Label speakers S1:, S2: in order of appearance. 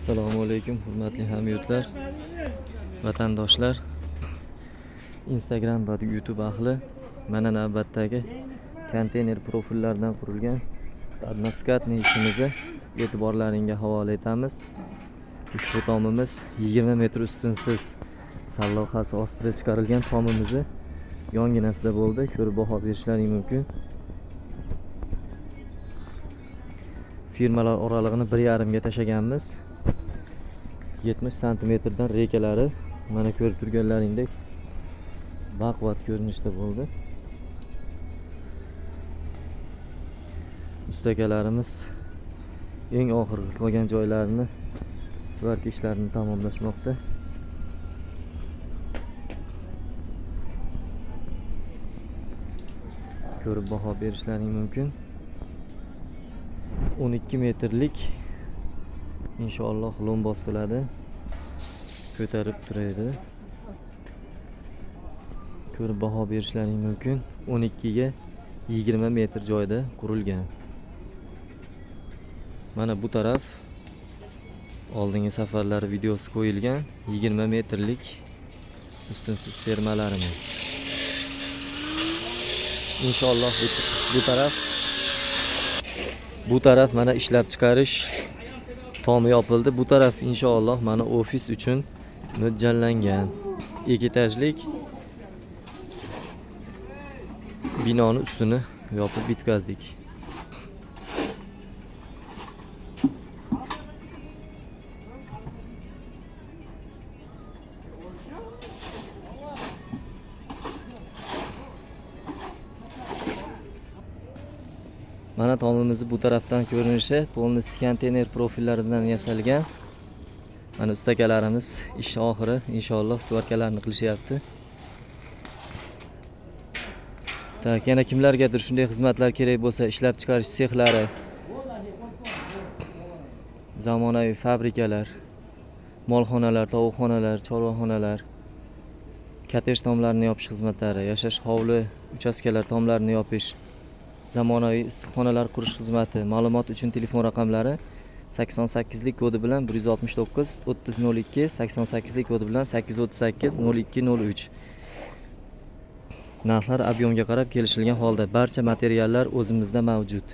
S1: assalomu alaykum hurmatli hamyurtlar vatandoshlar. İnstagram va youtube ahli mana navbatdagi konteyner profillardan qurilgan podnaskatniy ishimizni e'tiborlaringga havola etamiz. Ushbu tomimiz 20 metr ustunsiz sallohasi ostida chiqarilgan tomimizni yonginasida bo'ldi. Ko'rib baho berishlaring mumkin. Firmalar oralig'ini bir yarimga tashlaganmiz. 70 santimetrdan rekalari mana ko'rib turganlaringdek baquvvat ko'rinishda bo'ldi ustakalarimiz eng oxirgi qolgan joylarini svarka ishlarini tamomlashmoqda ko'rib baho berishlaring mumkin 12 metrlik inshaalloh lombos qiladi ko'tarib turadi ko'rib baho berishlaring mumkin. 12 ga 20 metr joyda qurilgan. Mana bu taraf oldingi safarlar videosi qo'yilgan 20 metrlik ustunsiz fermalarimiz. Inshaalloh bu, bu taraf bu taraf mana ishlab chiqarish tomi yopildi bu taraf inshaalloh mana ofis uchun mo'ljallangan ikki etajlik binoni ustini yopib bitkazdik mana tomimizni bu tarafdan ko'rinishi полностью konteyner profillaridan yasalgan. Mana ustakalarimiz ish oxiri inshaalloh svarkalarni qilishyapti. Tak yana kimlargadir shunday xizmatlar kerak bo'lsa ishlab chiqarish sexlari zamonaviy fabrikalar molxonalar tovuqxonalar chorvaxonalar kottej tomlarini yopish xizmatlari yashash hovli uchastkalar tomlarini yopish. Zamonaviy issiqxonalar qurish xizmati ma'lumot uchun telefon raqamlari 88 lik kodi bilan 169 3002 88 lik kodi bilan 838 0203 narxlar объемga qarab kelishilgan holda barcha materiallar o'zimizda mavjud.